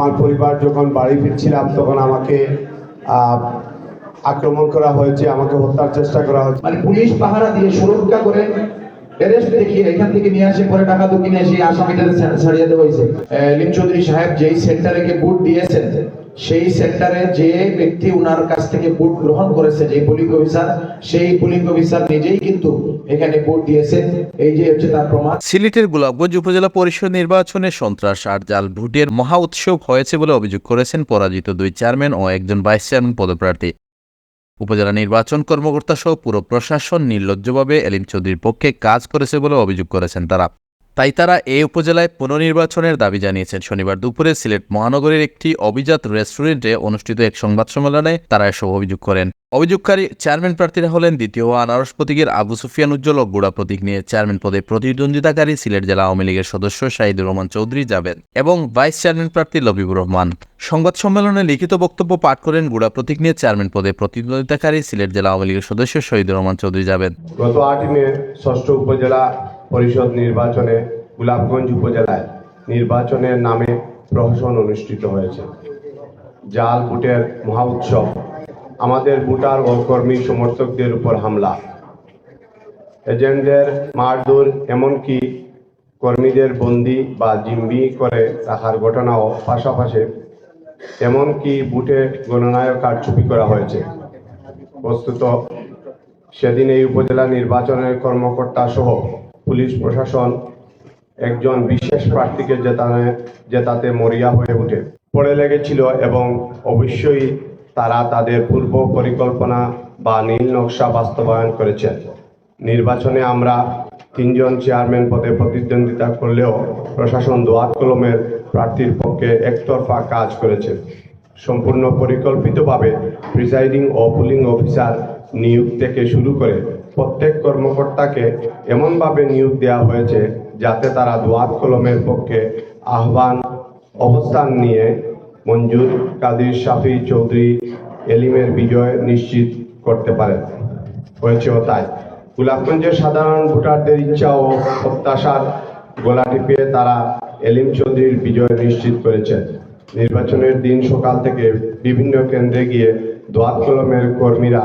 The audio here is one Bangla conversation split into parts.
আমার পরিবার যখন বাড়ি ফিরছিলাম, তখন আমাকে আক্রমণ করা হয়েছে, আমাকে হত্যার চেষ্টা করা হয়েছে। মানে পুলিশ পাহারা দিয়ে সুরক্ষা করে এখান থেকে নিয়ে আসে, পরে টাকা তো কিনে আসামিদের ছাড়িয়ে দেওয়া হয়েছে। লিম চৌধুরী সাহেব যেই সেন্টারে বুট দিয়েছেন সেই সেন্টারে যে ব্যক্তি উনার কাছ থেকে বুট গ্রহণ করেছে, যে পুলিশ অফিসার, সেই পুলিশ অফিসার নিজেই কিন্তু এখানে বুট দিয়েছে। এই যে হচ্ছে তার প্রমাণ। সিলেটের গোলাপগঞ্জ উপজেলা পরিষদ নির্বাচনে সন্ত্রাস আর জাল ভোটের মহা উৎসব হয়েছে বলে অভিযোগ করেছেন পরাজিত দুই চেয়ারম্যান ও একজন ভাইস চেয়ারম্যান পদপ্রার্থী। উপজেলা নির্বাচন কর্মকর্তা সহ পুরো প্রশাসন নির্লজ্জভাবে এলিম চৌধুরীর পক্ষে কাজ করেছে বলে অভিযোগ করেছেন তারা। তাই তারা এই উপজেলায় পুনর্নির্বাচনের দাবি জানিয়েছেন। শনিবার দুপুরে সিলেট মহানগরীর একটি অভিজাত রেস্টুরেন্টে অনুষ্ঠিত এক সংবাদ সম্মেলনে তারা এসব অভিযোগ করেন। অভিযোগকারী চেয়ারম্যান প্রার্থীরা হলেন দ্বিতীয় আনারস প্রতীকের আবু সুফিয়ান উজ্জ্বল ও গুড়া প্রতীক নিয়ে চেয়ারম্যান পদে প্রতিদ্বন্দ্বিতাকারী সিলেট জেলা আওয়ামী লীগের সদস্য শাহিদুর রহমান চৌধুরী যাবেন এবং ভাইস চেয়ারম্যান প্রার্থী লবিবুর রহমান। সংবাদ সম্মেলনে লিখিত বক্তব্য পাঠ করেন গুড়া প্রতীক নিয়ে চেয়ারম্যান পদে প্রতিদ্বন্দ্বিতাকারী সিলেট জেলা আওয়ামী লীগের সদস্য শহীদুর রহমান চৌধুরী যাবেন। গত আটই মে ষষ্ঠ উপজেলা পরিষদ নির্বাচনে গোলাপগঞ্জ উপজেলায় নির্বাচনের নামে প্রহসন অনুষ্ঠিত হয়েছে। জাল ভোটের মহা উৎসব। আমাদের ভোটার ও কর্মী সমর্থকদের উপর হামলা। এজেন্টদের মারধর এমনকি কর্মীদের বন্দি বা জিম্মি করে রাখার ঘটনাও পাশাপাশি এমনকি বুটে গণনায় কারচুপি করা হয়েছে। বস্তুত সেদিন এই উপজেলা নির্বাচনের কর্মকর্তা সহ পুলিশ প্রশাসন একজন বিশেষ প্রার্থীকে জেতানে জেতাতে মরিয়া হয়ে ওঠে। পড়ে লেগেছিল এবং অবশ্যই তারা তাদের পূর্ব পরিকল্পনা বা নীল নকশা বাস্তবায়ন করেছেন নির্বাচনে আমরা তিনজন চেয়ারম্যান পদে প্রতিদ্বন্দ্বিতা করলেও প্রশাসন দোয়াত কলমের প্রার্থীর পক্ষে একতরফা কাজ করেছে। সম্পূর্ণ পরিকল্পিতভাবে প্রিসাইডিং ও পুলিং অফিসার নিয়োগ থেকে শুরু করে প্রত্যেক কর্মকর্তাকে এমনভাবে নিয়োগ দেওয়া হয়েছে যাতে তারা দোয়াত কলমের পক্ষে আহ্বান, অবস্থান নিয়ে মঞ্জুর কাদির শাফি চৌধুরী এলিমের বিজয় নিশ্চিত করতে পারেন হয়েছেও তাই। গোলাপগঞ্জের সাধারণ ভোটারদের ইচ্ছা ও প্রত্যাশার গলা টিপিয়ে তারা এলিম চৌধুরীর বিজয় নিশ্চিত করেছেন। নির্বাচনের দিন সকাল থেকে বিভিন্ন কেন্দ্রে গিয়ে দোয়াত কলমের কর্মীরা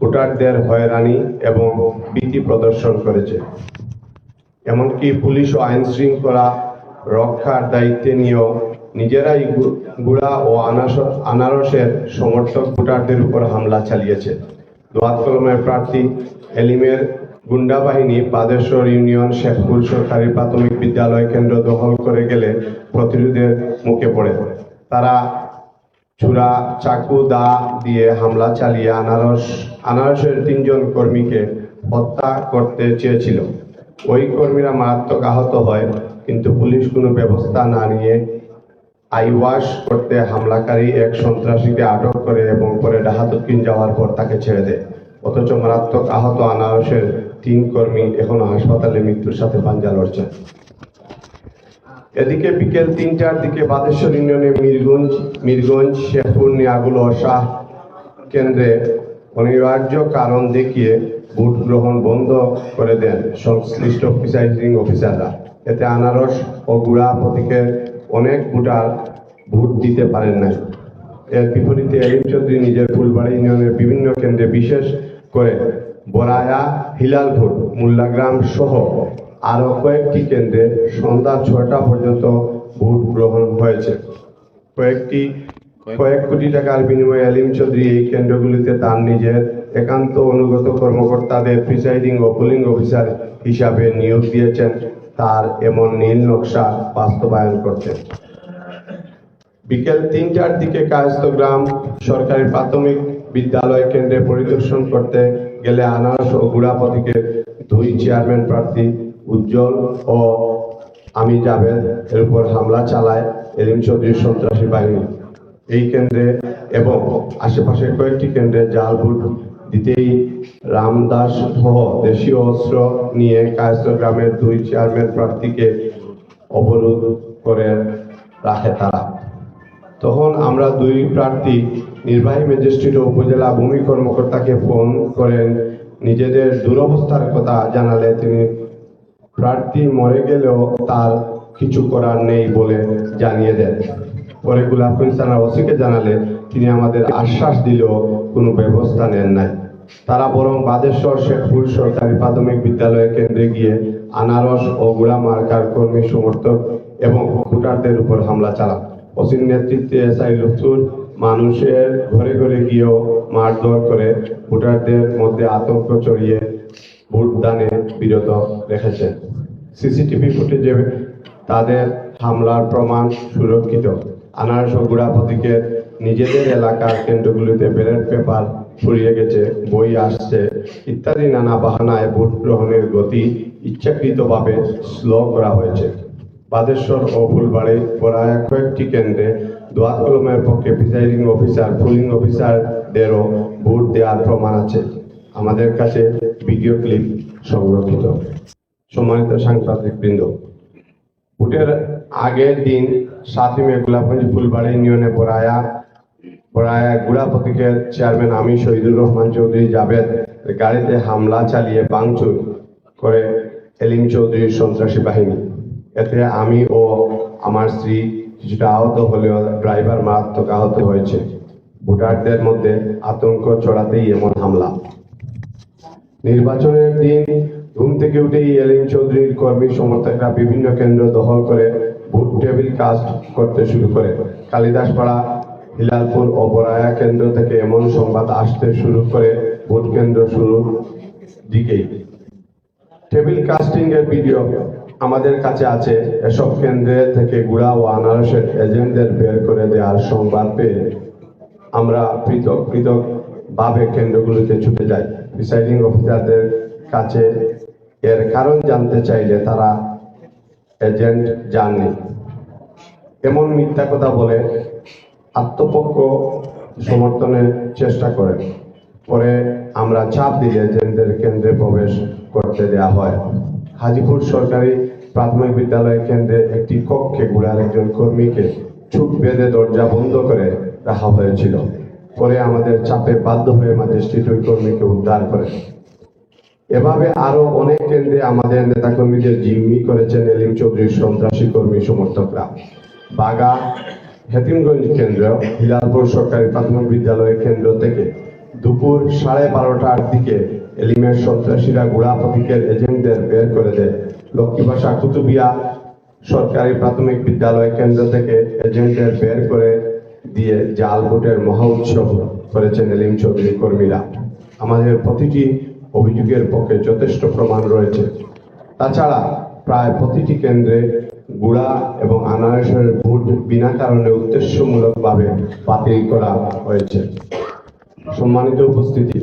ভোটারদের হয়রানি এবং ভীতি প্রদর্শন করেছে। এমনকি পুলিশ ও আইন শৃঙ্খলা রক্ষার দায়িত্বে নিয়েও নিজেরাই গুড়া ও আনারসের সমর্থক ভোটারদের উপর হামলা চালিয়েছে। দোয়াত কলমের প্রার্থী এলিমের গুন্ডা বাহিনী বাদেশ্বর ইউনিয়ন শেখপুর সরকারি প্রাথমিক বিদ্যালয় কেন্দ্র দখল করে গেলে প্রতিরোধের মুখে পড়ে। তারা ছুরা, চাকু, দা দিয়ে হামলা চালিয়ে আনারস আনারসের তিনজন কর্মীকে হত্যা করতে চেয়েছিল। ওই কর্মীরা মারাত্মক আহত হয়, কিন্তু পুলিশ কোনো ব্যবস্থা না নিয়ে আইওয়াশ করতে হামলাকারী এক সন্ত্রাসীকে আটক করে এবং পরে ডাহাতুকিন যাওয়ার পর তাকে ছেড়ে দেয়। অথচ মারাত্মক আহত আনারসের তিন কর্মী এখনও হাসপাতালে মৃত্যুর সাথে পাঞ্জা লড়ছেন। এদিকে বিকেল তিনটার দিকে বাদেশ্বর ইউনিয়নে মিরগঞ্জ মিরগঞ্জ শেখপুর নিয়াগুলো, শাহ কেন্দ্রে অনিবার্য কারণ দেখিয়ে ভোট গ্রহণ বন্ধ করে দেন সংশ্লিষ্ট প্রিসাইডিং অফিসাররা। এতে আনারস ও গুড়া প্রতীকের অনেক ভোটার ভোট দিতে পারেন নাই এর বিপরীতে এলিম চৌধুরী নিজের ফুলবাড়ি ইউনিয়নের বিভিন্ন কেন্দ্রে বিশেষ করে বরায়া হিলালপুর মোল্লাগ্রাম সহ আরও কয়েকটি কেন্দ্রে সন্ধ্যা ছয়টা পর্যন্ত ভোট গ্রহণ হয়েছে। কয়েকটি, কয়েক কোটি টাকার বিনিময়ে এলিম চৌধুরী এই কেন্দ্রগুলিতে তার নিজের একান্ত অনুগত কর্মকর্তাদের প্রিসাইডিং ও পুলিং অফিসার হিসাবে নিয়োগ দিয়েছেন। তার এমন নীল নকশা বাস্তবায়ন করতে বিকেল তিনটার দিকে কায়স্থ গ্রাম সরকারি প্রাথমিক বিদ্যালয় কেন্দ্রে পরিদর্শন করতে গেলে আনারস ও গুড়াপতিকে দুই চেয়ারম্যান প্রার্থী উজ্জ্বল ও আমি জাবেদ এর উপর হামলা চালায় এলিম চৌধুরীর সন্ত্রাসী বাহিনী। এই কেন্দ্রে এবং আশেপাশের কয়েকটি কেন্দ্রে জাল ভোট দিতেই রামদাস সহ দেশীয় অস্ত্র নিয়ে কায়স্থ গ্রামের দুই চেয়ারম্যান প্রার্থীকে অবরোধ করে রাখে তারা। তখন আমরা দুই প্রার্থী নির্বাহী ম্যাজিস্ট্রেট উপজেলা ভূমি কর্মকর্তাকে ফোন করেন, নিজেদের দুরবস্থার কথা জানালে তিনি, প্রার্থী মরে গেলেও তার কিছু করার নেই বলে জানিয়ে দেন। পরে গোলাপগঞ্জ থানার ওসিকে জানালে তিনি আমাদের আশ্বাস দিলেও কোনো ব্যবস্থা নেন নাই। তারা বরং বাদেশ্বর শেখপুর সরকারি প্রাথমিক বিদ্যালয় কেন্দ্রে গিয়ে আনারস ও গুড়া মার্কার কর্মী সমর্থক এবং ভোটারদের উপর হামলা চালান। ওসির নেতৃত্বে এসআই লুৎফুর মানুষের ঘরে ঘরে গিয়েও মারধর করে ভোটারদের মধ্যে আতঙ্ক ছড়িয়ে ভোটদানে বিরত রেখেছেন। সিসিটিভি ফুটেজে তাদের হামলার প্রমাণ সুরক্ষিত। আনারস ও গুড়া প্রতীকের নিজেদের এলাকার কেন্দ্রগুলিতে ব্যালট পেপার ফুরিয়ে গেছে, বই আসছে, ইত্যাদি নানা বাহানায় ভোট গ্রহণের গতি ইচ্ছাকৃতভাবে স্লো করা হয়েছে। বাদেশ্বর ও ফুলবাড়ি পড়ায় কয়েকটি কেন্দ্রে দোয়াত কলমের পক্ষে প্রিসাইডিং অফিসার পুলিং অফিসারদেরও ভোট দেওয়ার প্রমাণ আছে। আমাদের কাছে ভিডিও ক্লিপ সংরক্ষিত। সম্মানিত সাংবাদিক বৃন্দ ভোটের আগের দিন সাতই মে গোলাপগঞ্জ ফুলবাড়ি ইউনিয়নে পড়ায়া পড়ায়া গুড়া প্রতীকের চেয়ারম্যান আমি শহীদুর রহমান চৌধুরী জাভেদ গাড়িতে হামলা চালিয়ে ভাঙচুর করে এলিম চৌধুরীর সন্ত্রাসী বাহিনী। এতে আমি ও আমার স্ত্রী কিছুটা আহত হলেও ড্রাইভার মারাত্মক আহত হয়েছে। ভোটারদের মধ্যে আতঙ্ক ছড়াতেই এমন হামলা। নির্বাচনের দিন ঘুম থেকে উঠেই এলিম চৌধুরীর কর্মী সমর্থকরা বিভিন্ন কেন্দ্র দখল করে ভোট টেবিল কাস্ট করতে শুরু করে। কালিদাসপাড়া হিলালপুর ও বরায়া কেন্দ্র থেকে এমন সংবাদ আসতে শুরু করে ভোট কেন্দ্র শুরুর দিকেই টেবিল কাস্টিং এর ভিডিও আমাদের কাছে আছে। এসব কেন্দ্রে থেকে গুড়া ও আনারসের এজেন্টদের বের করে দেওয়ার সংবাদ পেয়ে আমরা পৃথক পৃথক ভাবে কেন্দ্রগুলিতে ছুটে যাই। প্রিসাইডিং অফিসারদের কাছে এর কারণ জানতে চাইলে তারা এজেন্ট জাননি এমন মিথ্যা কথা বলে আত্মপক্ষ সমর্থনের চেষ্টা করেন পরে আমরা চাপ দিলে এজেন্টদের কেন্দ্রে প্রবেশ করতে দেওয়া হয়। হাজিপুর সরকারি প্রাথমিক বিদ্যালয় কেন্দ্রে একটি কক্ষে গুড়ার একজন কর্মীকে চুপ বেঁধে দরজা বন্ধ করে রাখা হয়েছিল। পরে আমাদের চাপে বাধ্য হয়ে ম্যাজিস্ট্রেট ওই কর্মীকে উদ্ধার করে। এভাবে আরও অনেক কেন্দ্রে আমাদের নেতাকর্মীদের জিম্মি করেছেন এলিম চৌধুরীর সন্ত্রাসী কর্মী সমর্থকরা। বাগা হেতিমগঞ্জ কেন্দ্র, হিলালপুর সরকারি প্রাথমিক বিদ্যালয় কেন্দ্র থেকে দুপুর সাড়ে বারোটার দিকে এলিমের সন্ত্রাসীরা গুড়া প্রতীকের এজেন্টদের বের করে দেয়। লক্ষ্মীবাসা কুতুবিয়া সরকারি প্রাথমিক বিদ্যালয় কেন্দ্র থেকে এজেন্টদের বের করে দিয়ে জাল ভোটের মহা উৎসব করেছেন এলিম চৌধুরী কর্মীরা। আমাদের প্রতিটি অভিযোগের পক্ষে যথেষ্ট প্রমাণ রয়েছে। তাছাড়া প্রায় প্রতিটি কেন্দ্রে গুড়া এবং আনারসের ভোট বিনা কারণে উদ্দেশ্যমূলকভাবে বাতিল করা হয়েছে। সম্মানিত উপস্থিতি,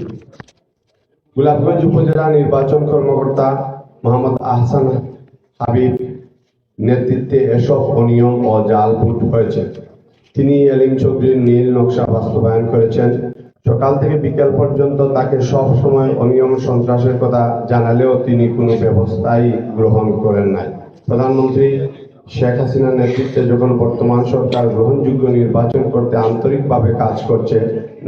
গোলাপগঞ্জ উপজেলা নির্বাচন কর্মকর্তা মোহাম্মদ আহসান হাবিব নেতৃত্বে এসব অনিয়ম ও জাল ভোট হয়েছে। তিনি এলিম চৌধুরীর নীল নকশা বাস্তবায়ন করেছেন। সকাল থেকে বিকেল পর্যন্ত তাকে সব সময় অনিয়ম সন্ত্রাসের কথা জানালেও তিনি কোনো ব্যবস্থাই গ্রহণ করেন নাই। প্রধানমন্ত্রী শেখ হাসিনার নেতৃত্বে যখন বর্তমান সরকার গ্রহণযোগ্য নির্বাচন করতে আন্তরিকভাবে কাজ করছে,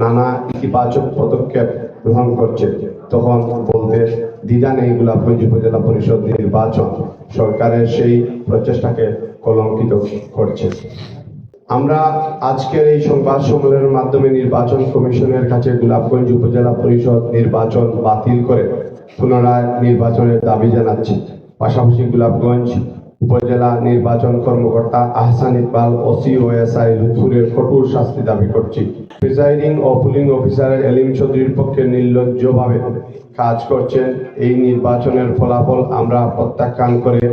নানা ইতিবাচক পদক্ষেপ গ্রহণ করছে, তখন বলতে দ্বিধা নেই গোলাপগঞ্জ উপজেলা পরিষদ নির্বাচন। সরকারের সেই প্রচেষ্টাকে কলঙ্কিত করছে। আমরা আজকের এই সংবাদ সম্মেলনের মাধ্যমে নির্বাচন কমিশনের কাছে গোলাপগঞ্জ উপজেলা পরিষদ নির্বাচন বাতিল করে পুনরায় নির্বাচনের দাবি জানাচ্ছি। পাশাপাশি গোলাপগঞ্জ উপজেলা নির্বাচন কর্মকর্তা আহসান ইকবাল ওসি ও এসআই লুৎফুরের কঠোর শাস্তি দাবি করছি। প্রিসাইডিং ও পুলিং অফিসারের এলিম চৌধুরীর পক্ষে নির্লজ্জভাবে কাজ করছেন। এই নির্বাচনের ফলাফল আমরা প্রত্যাখ্যান করে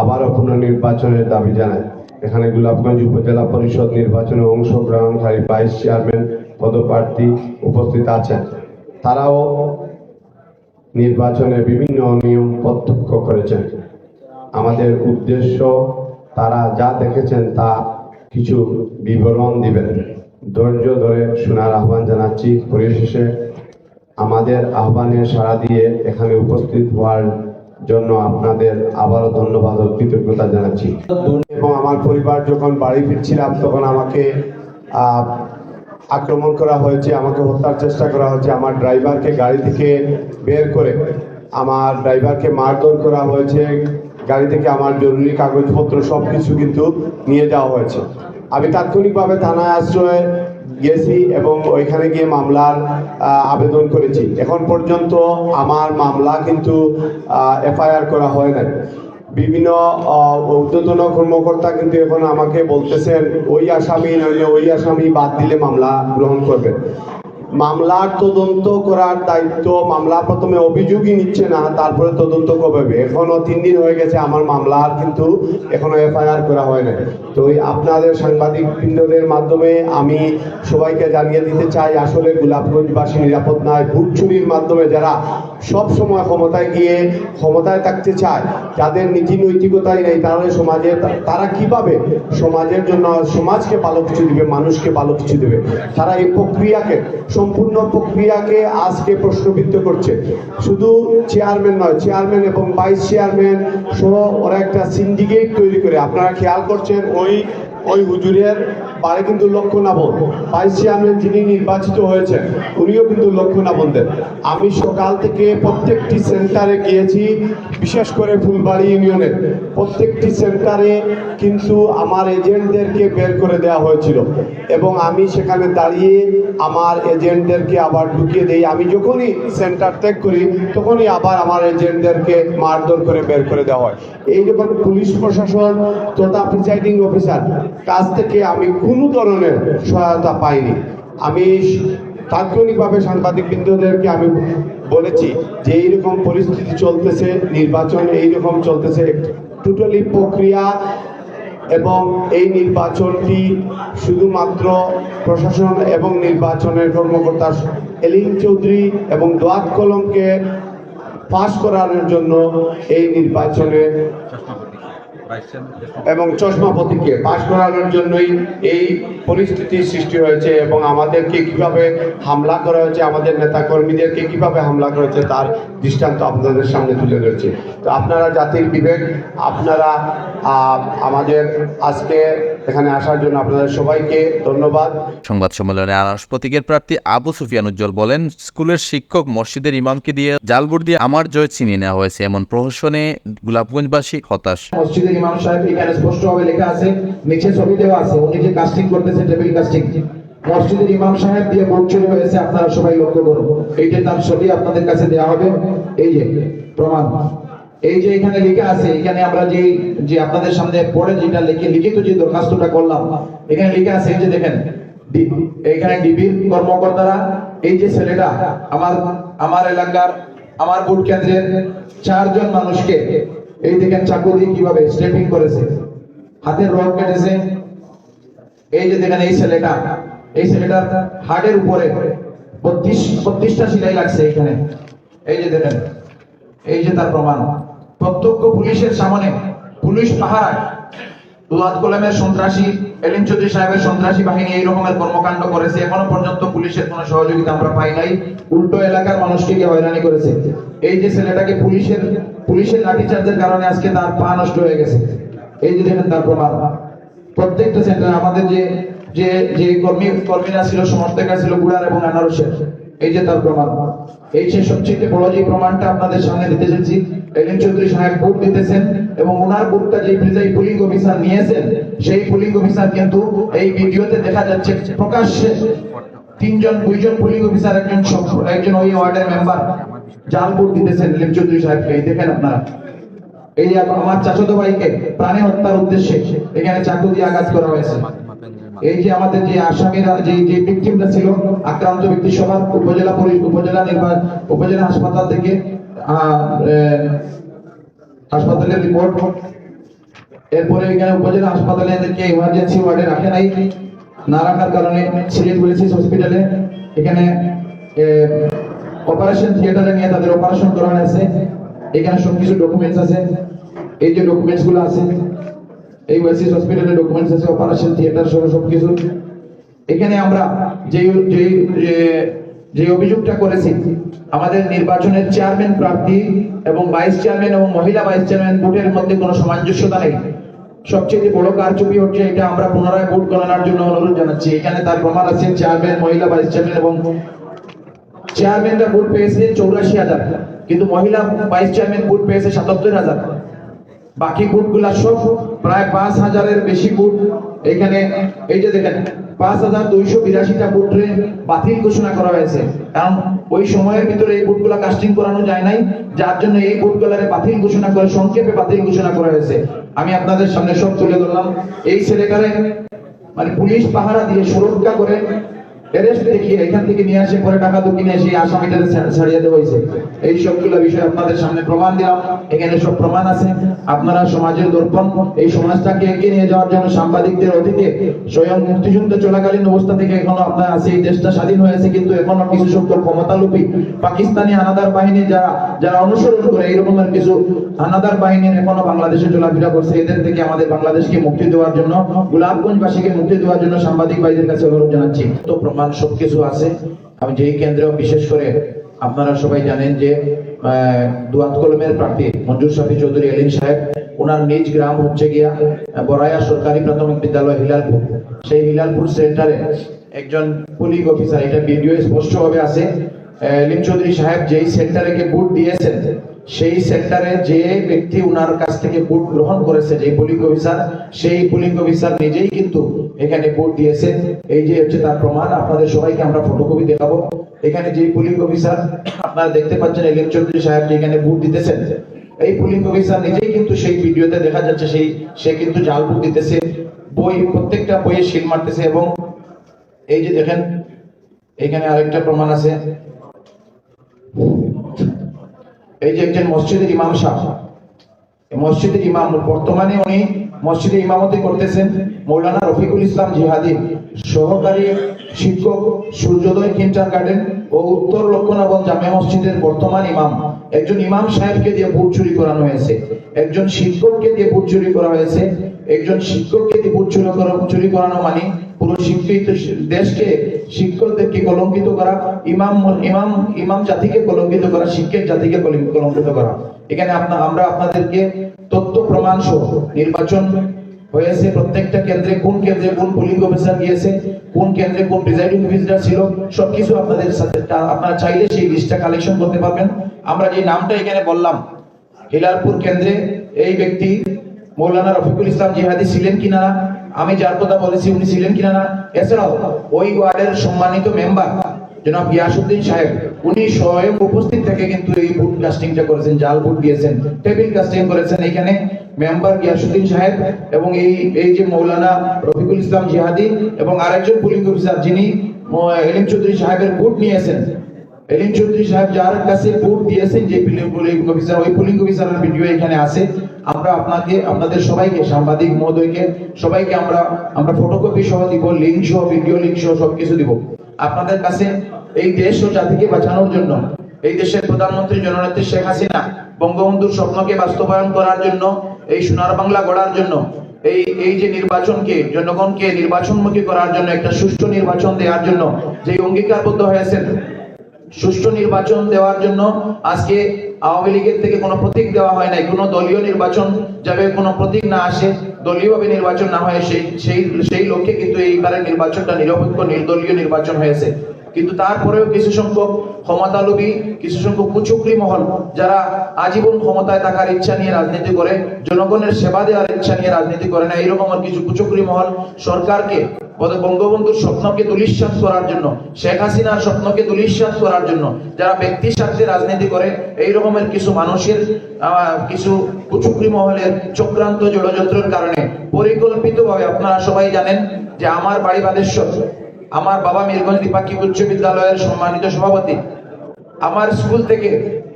আবারও পুনর্নির্বাচনের দাবি জানাই। এখানে গোলাপগঞ্জ উপজেলা পরিষদ নির্বাচনে অংশগ্রহণকারী ভাইস চেয়ারম্যান, পদপ্রার্থী উপস্থিত আছেন। তারাও নির্বাচনে বিভিন্ন নিয়ম প্রত্যক্ষ করেছেন। আমাদের উদ্দেশ্য, তারা যা দেখেছেন তা কিছু বিবরণ দিবেন। ধৈর্য ধরে শোনার আহ্বান জানাচ্ছি পরিশেষে আমাদের আহ্বানে সাড়া দিয়ে এখানে উপস্থিত হওয়ার জন্য আপনাদের আবারও ধন্যবাদ ও কৃতজ্ঞতা জানাচ্ছি। এবং আমার পরিবার যখন বাড়ি ফিরছিলাম, তখন আমাকে আক্রমণ করা হয়েছে, আমাকে হত্যার চেষ্টা করা হয়েছে, আমার ড্রাইভারকে গাড়ি থেকে বের করে, আমার ড্রাইভারকে মারধর করা হয়েছে, গাড়ি থেকে আমার জরুরি কাগজপত্র সব কিছু কিন্তু নিয়ে যাওয়া হয়েছে। আমি তাৎক্ষণিকভাবে থানায় আশ্রয়ে গেছি এবং ওইখানে গিয়ে মামলার আবেদন করেছি। এখন পর্যন্ত আমার মামলা কিন্তু এফআইআর করা হয় নাই। বিভিন্ন ঊর্ধ্বতন কর্মকর্তা কিন্তু এখন আমাকে বলতেছেন, ওই আসামি নইলে ওই আসামি বাদ দিলে মামলা গ্রহণ করবেন মামলার তদন্ত করার দায়িত্ব, মামলা প্রথমে অভিযোগই নিচ্ছে না, তারপরে তদন্ত করবে এখনও তিন দিন হয়ে গেছে আমার মামলার কিন্তু এখনও এফআইআর করা হয় না তো আপনাদের সাংবাদিক বৃন্দদের মাধ্যমে আমি সবাইকে জানিয়ে দিতে চাই, আসলে গোলাপগঞ্জবাসী নিরাপদ নয়, ভোট চুরির মাধ্যমে যারা সব সময় ক্ষমতায় গিয়ে ক্ষমতায় থাকতে চায়, যাদের নীতি নৈতিকতাই নেই, তাহলে সমাজে তারা কীভাবে সমাজের জন্য সমাজকে ভালো কিছু দেবে, মানুষকে ভালো কিছু দেবে। তারা এই প্রক্রিয়াকে সম্পূর্ণ প্রক্রিয়াকে আজকে প্রশ্নবিদ্ধ করছে। শুধু চেয়ারম্যান নয় চেয়ারম্যান এবং ভাইস চেয়ারম্যান সহ ওরা একটা সিন্ডিকেট তৈরি করে। আপনারা খেয়াল করছেন ওই ওই হুজুরের বাড়ি কিন্তু লক্ষ্য লক্ষ্যনাবন ভাইস চেয়ারম্যান যিনি নির্বাচিত হয়েছেন, উনিও কিন্তু লক্ষ্য লক্ষ্যনাবন্দের আমি সকাল থেকে প্রত্যেকটি সেন্টারে গিয়েছি, বিশেষ করে ফুলবাড়ি ইউনিয়নের। প্রত্যেকটি সেন্টারে কিন্তু আমার এজেন্টদেরকে বের করে দেওয়া হয়েছিল। এবং আমি সেখানে দাঁড়িয়ে আমার এজেন্টদেরকে আবার ঢুকিয়ে দেই। আমি যখনই সেন্টার ত্যাগ করি, তখনই আবার আমার এজেন্টদেরকে মারধর করে বের করে দেওয়া হয়। এই যখন পুলিশ প্রশাসন তথা প্রিসাইডিং অফিসার কাছ থেকে আমি কোনো ধরনের সহায়তা পাইনি। আমি তাৎক্ষণিকভাবে সাংবাদিক বৃন্দদেরকে আমি বলেছি যে এইরকম পরিস্থিতি চলতেছে, নির্বাচন এইরকম চলতেছে টোটালি প্রক্রিয়া এবং এই নির্বাচনটি শুধুমাত্র প্রশাসন এবং নির্বাচনের কর্মকর্তা এলিন চৌধুরী এবং দোয়াত কলমকে পাশ করানোর জন্য এই নির্বাচনে এবং চশমা প্রতীককে পাশ করানোর জন্যই এই পরিস্থিতির সৃষ্টি হয়েছে এবং আমাদেরকে কীভাবে হামলা করা হয়েছে, আমাদের নেতা কর্মীদেরকে কীভাবে হামলা করেছে তার দৃষ্টান্ত আপনাদের সামনে তুলে ধরেছে। তো আপনারা জাতির বিবেক, আপনারা আমাদের আজকে এখানে আসার জন্য আপনাদের সবাইকে ধন্যবাদ। সংবাদ সম্মেলনে আনারস প্রতীকের প্রার্থী আবু সুফিয়ান উজ্জ্বল বলেন স্কুলের শিক্ষক মসজিদের ইমামকে দিয়ে জালবুট দিয়ে আমার জয় ছিনিয়ে নেওয়া হয়েছে এমন প্রহসনে গোলাপগঞ্জবাসী হতাশ। মসজিদের ইমাম সাহেব এখানে স্পষ্টভাবে লেখা আছে নিচে ছবি দেওয়া আছে উনি যে কাস্টিং করতেছে টেবিল কাস্টিং। মসজিদের ইমাম সাহেব দিয়ে ভোট চুরি হয়েছে আপনারা সবাই লক্ষ্য করুন। এইটা তার ছবি আপনাদের কাছে দেওয়া হবে। এই যে প্রমাণ। এই যে এখানে লেখা আছে, এখানে আমরা যে যে আপনাদের সামনে পড়ে যেটা লিখে, লিখিত যে দরখাস্তটা করলাম, এখানে লেখা আছে এই যে দেখেন এখানে ডিবির কর্মকর্তারা, এই যে ছেলেটা, আমার আমার এলাকার, আমার ভোট কেন্দ্রের চারজন মানুষকে, এই দেখেন চাকু দিয়ে কীভাবে স্টেপিং করেছে, হাতের রড কেটেছে, এই যে দেখেন এই ছেলেটা, এই ছেলেটার হার্টের উপরে বত্রিশ, বত্রিশটা সিলাই লাগছে এখানে, এই যে দেখেন, এই যে তার প্রমাণ। প্রত্যক্ষ পুলিশের সামনে, পুলিশ পাহারায়। দুয়াত কলমের সন্ত্রাসী, এলিম চৌধুরী সাহেবের সন্ত্রাসী বাহিনী এই রকমের কর্মকাণ্ড করেছে। এখনও পর্যন্ত পুলিশের কোনো সহযোগিতা আমরা পাই নাই। উল্টো এলাকার মানুষকে গিয়ে হয়রানি করেছে। এই যে ছেলেটাকে পুলিশের পুলিশের লাঠিচার্জের কারণে আজকে তার পা নষ্ট হয়ে গেছে। এই যে দেখেন তার প্রমাণ। প্রত্যেকটা সেন্টার আমাদের যে যে যে কর্মী, কর্মীরা ছিল, সমর্থকরা ছিল গুড়ার এবং আনারসের। এই যে তার প্রমাণ, এই যে সবচেয়ে বড় যে প্রমাণটা আপনাদের সামনে দিতে এসেছি এলিম চৌধুরী সাহেব ভোট দিতেছেন এবং ওনার ভোটটা যে প্রিজাই পুলিং অফিসার নিয়েছেন, সেই পুলিং অফিসার কিন্তু এই ভিডিওতে দেখা যাচ্ছে প্রকাশ্যে তিনজন, দুইজন পুলিং অফিসার একজন একজন ওই ওয়ার্ডের মেম্বার জাল ভোট দিতেছেন এলিম চৌধুরী সাহেবকে। এই দেখেন আপনারা। এই আমার চাচাতো ভাইকে প্রাণে হত্যার উদ্দেশ্যে এখানে চাকু দিয়ে আঘাত করা হয়েছে। এই যে আমাদের যে আসামিরা, যে যে ভিকটিমটা ছিল, আক্রান্ত ব্যক্তি সবার উপজেলা উপজেলা নির্বাচন উপজেলা হাসপাতাল থেকে হাসপাতালের রিপোর্ট এরপরে এখানে উপজেলা হাসপাতালে এদেরকে ইমার্জেন্সি ওয়ার্ডে রাখে নাই, না রাখার কারণে সিলেট মেডিসিস হসপিটালে এখানে অপারেশন থিয়েটারে নিয়ে তাদের অপারেশন করা হয়েছে এখানে সবকিছু ডকুমেন্টস আছে। এই যে ডকুমেন্টসগুলো আছে এই ওয়েসিস হসপিটালের ডকুমেন্টস আছে অপারেশন থিয়েটার সহ সবকিছু। এখানে আমরা যে- যে অভিযোগটা করেছি, আমাদের নির্বাচনের চেয়ারম্যান প্রার্থী এবং ভাইস চেয়ারম্যান এবং মহিলা ভাইস চেয়ারম্যান ভোটের মধ্যে কোনো সামঞ্জস্যতা নেই। সবচেয়ে বড় কারচুপি হচ্ছে এটা আমরা পুনরায় ভোট গণনার জন্য অনুরোধ জানাচ্ছি। এখানে তার প্রমাণ আছে চেয়ারম্যান মহিলা ভাইস চেয়ারম্যান এবং চেয়ারম্যানরা ভোট পেয়েছে চৌরাশি হাজার, কিন্তু মহিলা ভাইস চেয়ারম্যান ভোট পেয়েছে সাতাত্তর হাজার। বাকি বুটগুলা সব প্রায় পাঁচ হাজারের বেশি বুট এখানে, এই যে দেখেন, পাঁচ হাজার দুইশো বিরাশিটা বুটরে বাতিল ঘোষণা করা হয়েছে। কারণ ওই সময়ের ভিতরে এই বুটগুলা কাস্টিং করানো যায় নাই, যার জন্য এই বুটগুলারে বাতিল ঘোষণা করে, সংক্ষেপে বাতিল ঘোষণা করা হয়েছে। আমি আপনাদের সামনে সব তুলে ধরলাম। এই ছেলেকারে মানে পুলিশ পাহারা দিয়ে সুরক্ষা করে অ্যারেস্ট দেখিয়ে এখান থেকে নিয়ে আসে, পরে টাকা নিয়ে সেই আসামিটাকে ছাড়িয়ে দেওয়া হয়েছে। এই সবগুলো বিষয় আপনাদের সামনে প্রমাণ দিলাম। এখানে সব প্রমাণ আছে। আপনারা সমাজের দর্পণ, এই সমাজটাকে এগিয়ে নিয়ে যাওয়ার জন্য সাংবাদিকদের অতীতে স্বয়ং মুক্তিযুদ্ধ চলাকালীন অবস্থা থেকে এখনও আছে। এই দেশটা স্বাধীন হয়েছে কিন্তু এখনও কিছু ক্ষমতালোপী পাকিস্তানি হানাদার বাহিনী যারা যারা অনুসরণ করে এইরকমের কিছু হানাদার বাহিনীর এখনও বাংলাদেশে চলাফেরা করছে। এদের থেকে আমাদের বাংলাদেশকে মুক্তি দেওয়ার জন্য, গোলাপগঞ্জবাসীকে মুক্তি দেওয়ার জন্য সাংবাদিক ভাইদের কাছে অনুরোধ জানাচ্ছি। তো প্রমাণ সবকিছু আছে। আমি যেই কেন্দ্র, বিশেষ করে আপনারা সবাই জানেন যে দুয়াত কলমের প্রার্থী মঞ্জুর শাফি চৌধুরী এলিন সাহেব, ওনার নিজ গ্রাম হচ্ছে গিয়া বরায়া সরকারি প্রাথমিক বিদ্যালয় হিলালপুর। সেই হিলালপুর সেন্টারে একজন পুলিশ অফিসার, এটা ভিডিও স্পষ্টভাবে আছে লিম চৌধুরী সাহেব যেই সেন্টারে গিয়ে বুট দিয়েছেন, সেই সেন্টারে যে ব্যক্তি উনার কাছ থেকে বুট গ্রহণ করেছে যে পুলিশ অফিসার, সেই পুলিশ অফিসার নিজেই কিন্তু এখানে বুট দিয়েছে। এই যে হচ্ছে তার প্রমাণ, আপনাদের সবাইকে আমরা ফটোকপি দেখাবো। এখানে যে পুলিশ অফিসার, আপনারা দেখতে পাচ্ছেন এলিম চৌধুরী সাহেব যে এখানে বুট দিতেছেন, এই পুলিশ অফিসার নিজেই কিন্তু সেই ভিডিওতে দেখা যাচ্ছে, সেই, সে কিন্তু জাল বুট দিতেছে, বই, প্রত্যেকটা বইয়ে শিল মারতেছে এবং এই যে দেখেন, এখানে আরেকটা প্রমাণ আছে এই যে একজন মসজিদের ইমাম সাহেব মসজিদের ইমাম, বর্তমানে উনি মসজিদে ইমামতি করতেছেন মৌলানা রফিকুল ইসলাম জিহাদি, সহকারী শিক্ষক সূর্যোদয় কিন্টার গার্ডেন ও উত্তর লক্ষণাবন জামে মসজিদের বর্তমান ইমাম। একজন ইমাম সাহেবকে দিয়ে বুট চুরি করানো হয়েছে, একজন শিক্ষককে দিয়ে বুট চুরি করা হয়েছে, একজন শিক্ষককে দিয়ে বুট চুরি করা চুরি করানো মানে শিক্ষিত দেশকে শিক্ষকদেরকে কলঙ্কিত করা, ইমাম ইমাম ইমাম জাতিকে কলঙ্কিত করা, শিক্ষক জাতিকে কলঙ্কিত করা। এখানে আমরা আপনাদেরকে তথ্য প্রমাণ সহ নির্বাচন হয়েছে প্রত্যেকটা কেন্দ্রে, কোন কেন্দ্রে কোন পুলিং অফিসার গিয়েছে, কোন কেন্দ্রে কোন প্রিজাইডিং অফিসার ছিল, সবকিছু আপনাদের সাথে আপনারা চাইলে সেই লিস্টটা কালেকশন করতে পারবেন। আমরা যে নামটা এখানে বললাম হিলালপুর কেন্দ্রে এই ব্যক্তি মৌলানা রফিকুল ইসলাম জিহাদি ছিলেন কিনা আমি যার কথা বলেছি উনি ছিলেন কিনা না? এছাড়াও ওই ওয়ার্ডের সম্মানিত মেম্বার, জনাব গিয়াসুদ্দিন সাহেব, উনি স্বয়ং উপস্থিত থেকে কিন্তু এই বুট কাস্টিংটা করেছেন, জাল বুট দিয়েছেন টেবিল কাস্টিং করেছেন এখানে। মেম্বার গিয়াসুদ্দিন সাহেব এবং এই এই যে মৌলানা রফিকুল ইসলাম জিহাদি এবং আরেকজন পুলিং অফিসার যিনি এলিম চৌধুরী সাহেবের বুট নিয়েছেন এলিন চৌধুরী সাহেব যার কাছে ভোট দিয়েছেন যে পুলিং অফিসার ওই পুলিং অফিসারের ভিডিও এখানে আছে। আমরা আপনাকে, আপনাদের সবাইকে, সাংবাদিক মহোদয়কে, সবাইকে আমরা আমরা ফটোকপি সহ দিব লিঙ্ক সহ ভিডিও লিঙ্ক সহ সবকিছু দিব। আপনাদের কাছে এই দেশ ও জাতিকে বাঁচানোর জন্য, এই দেশের প্রধানমন্ত্রী জননেত্রী শেখ হাসিনা বঙ্গবন্ধুর স্বপ্নকে বাস্তবায়ন করার জন্য, এই সোনার বাংলা গড়ার জন্য, এই এই যে নির্বাচনকে, জনগণকে নির্বাচনমুখী করার জন্য, একটা সুষ্ঠু নির্বাচন দেওয়ার জন্য যে অঙ্গীকারবদ্ধ হয়েছেন সুষ্ঠু নির্বাচন দেওয়ার জন্য আজকে আওয়ামী লীগের থেকে কোনো প্রতীক দেওয়া হয় নাই। কোনো দলীয় নির্বাচন যাবে, কোনো প্রতীক না আসে, দলীয়ভাবে নির্বাচন না হয়, সেই সেই সেই লক্ষ্যে কিন্তু এইবারের নির্বাচনটা নিরপেক্ষ নির্দলীয় নির্বাচন হয়েছে। কিন্তু তারপরেও কিছু সংখ্যক ক্ষমতালোভী, কিছু সংখ্যক কুচুকরি মহল, যারা আজীবন ক্ষমতায় থাকার ইচ্ছা নিয়ে রাজনীতি করে, জনগণের সেবা দেওয়ার ইচ্ছা নিয়ে রাজনীতি করে না, এইরকম আর কিছু কুচুকরি মহল সরকারকে বঙ্গবন্ধুর স্বপ্নকে দুলিশ্বাস করার জন্য, শেখ হাসিনার স্বপ্নকে দুলিশ্বাস করার জন্য যারা ব্যক্তি স্বার্থে রাজনীতি করে এই রকমের কিছু মানুষের কিছু কুচুকরি মহলের চক্রান্ত জড়যন্ত্রের কারণে পরিকল্পিতভাবে আপনারা সবাই জানেন যে আমার বাড়ি বাদেশ্বর। আমার বাবা মিরগঞ্জ দ্বিপাক্ষিক উচ্চ বিদ্যালয়ের সম্মানিত সভাপতি। আমার স্কুল থেকে,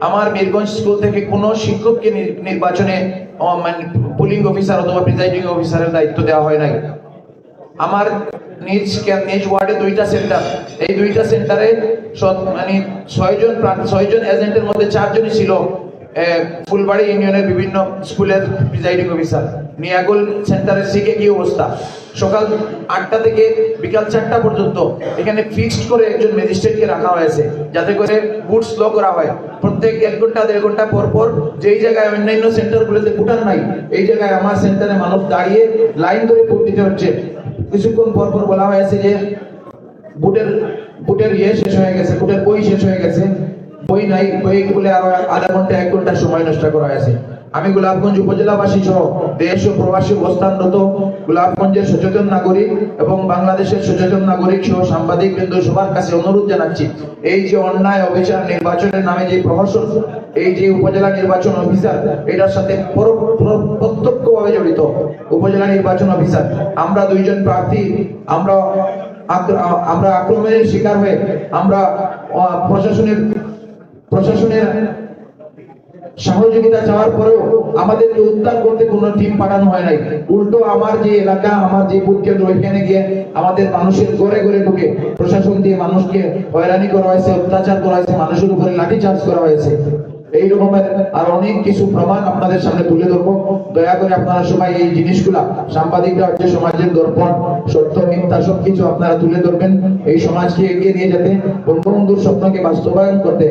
আমার মিরগঞ্জ স্কুল থেকে কোনো শিক্ষককে নির্বাচনে মানে পুলিং অফিসার অথবা প্রিজাইডিং অফিসারের দায়িত্ব দেওয়া হয় নাই। আমার নিজ নিজ ওয়ার্ডে দুইটা সেন্টার। এই দুইটা সেন্টারে মানে ছয়জন ছয়জন এজেন্টের মধ্যে চারজনই ছিল। ফুলবাড়ি ইউনিয়নের বিভিন্ন স্কুলের প্রিজাইডিং অফিসার। মিয়াগুল সেন্টারের শিখে কি অবস্থা? সকাল আটটা থেকে বিকাল চারটা পর্যন্ত এখানে ফিক্সড করে একজন ম্যাজিস্ট্রেটকে রাখা হয়েছে, যাতে করে বুট স্লো করা হয়। প্রত্যেক এক ঘণ্টা, দেড় ঘণ্টা পর পর যেই জায়গায় অন্যান্য সেন্টারগুলোতে ভুটার নাই, এই জায়গায় আমার সেন্টারে মানুষ দাঁড়িয়ে লাইন ধরে ভোট দিতে হচ্ছে। কিছুক্ষণ পর পর বলা হয়েছে যে বুটের বুটের ইয়ে শেষ হয়ে গেছে বুটের বই শেষ হয়ে গেছে। বই নাই, বই বলে আরও আধা ঘণ্টা, এক ঘণ্টা সময় নষ্ট করা হয়েছে। আমি গোলাপগঞ্জ উপজেলাবাসী সহ দেশ ও প্রবাসী অবস্থানরত গোলাপগঞ্জের সচেতন নাগরিক এবং বাংলাদেশের সচেতন নাগরিক সহ সাংবাদিক বিন্দু সবার কাছে অনুরোধ জানাচ্ছি, এই যে অন্যায় অবিচার নির্বাচনের নামে যে প্রহসন, এই যে উপজেলা নির্বাচন অফিসার, এটার সাথে পরো- পরো- প্রত্যক্ষভাবে জড়িত উপজেলা নির্বাচন অফিসার। আমরা দুইজন প্রার্থী, আমরা আমরা আক্রমণের শিকার হয়ে আমরা প্রশাসনের প্রশাসনের সহযোগিতা চাওয়ার পরেও আমাদের উদ্ধার করতে কোনো টিম পাঠানো হয় নাই। উল্টো আমার যে এলাকা, আমার যে বুথ কেন্দ্র, ওইখানে গিয়ে আমাদের মানুষের ঘরে ঘরে ঢুকে প্রশাসন দিয়ে মানুষকে হয়রানি করা হয়েছে, অত্যাচার করা হয়েছে, মানুষের উপরে লাঠি চার্জ করা হয়েছে। এই রকমের আর অনেক কিছু প্রমাণ আপনাদের সামনে তুলে ধরবো। দয়া করে আপনারা সবাই এই জিনিসগুলা সাংবাদিকরা হচ্ছে সমাজের দর্পণ সত্য মিথ্যা সবকিছু আপনারা তুলে ধরবেন। এই সমাজকে এগিয়ে নিয়ে যেতে বঙ্গবন্ধুর স্বপ্নকে বাস্তবায়ন করতে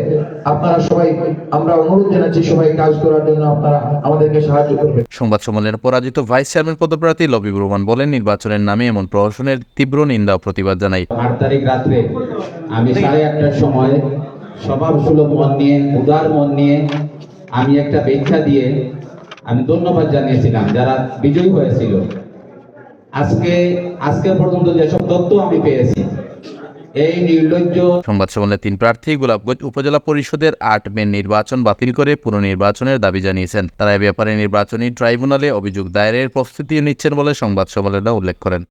আপনারা সবাই আমরা অনুরোধ জানাচ্ছি সবাই কাজ করার জন্য আপনারা আমাদেরকে সাহায্য করবেন। সংবাদ সম্মেলনে পরাজিত ভাইস চেয়ারম্যান পদপ্রার্থী লবিবুর রহমান বলেন নির্বাচনের নামে এমন প্রহসনের তীব্র নিন্দা ও প্রতিবাদ জানাই। আট তারিখ রাত্রে আমি সাড়ে আটটার সময় স্বভাব সুলভ মন নিয়ে, উদার মন নিয়ে আমি একটা ব্যাখ্যা দিয়ে আমি ধন্যবাদ জানিয়েছিলাম যারা বিজয়ী হয়েছিল। আজকে আজকে পর্যন্ত যেসব তথ্য আমি পেয়েছি সংবাদ সম্মেলনে তিন প্রার্থী গোলাপগঞ্জ উপজেলা পরিষদের আট মে নির্বাচন বাতিল করে পুনর্নির্বাচনের দাবি জানিয়েছেন। তারা এ ব্যাপারে নির্বাচনী ট্রাইব্যুনালে অভিযোগ দায়েরের প্রস্তুতি নিচ্ছেন বলে সংবাদ সম্মেলনে উল্লেখ করেন।